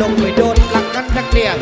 ลงไปโดนหลักกันนักเรียน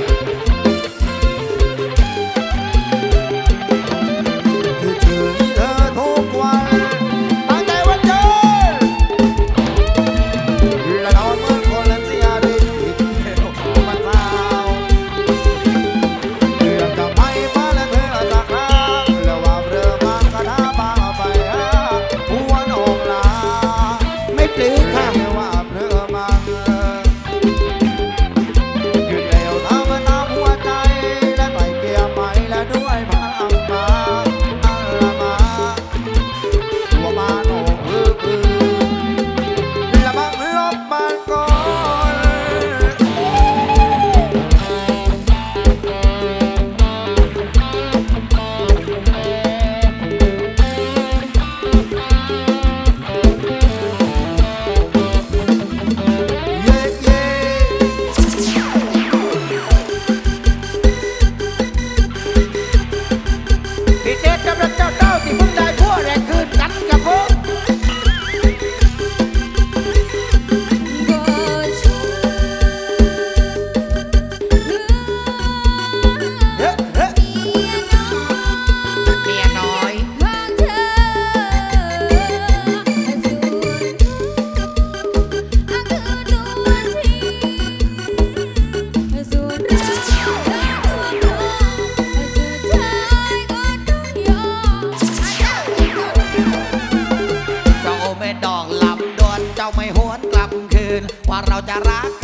จะรัก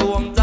ดวง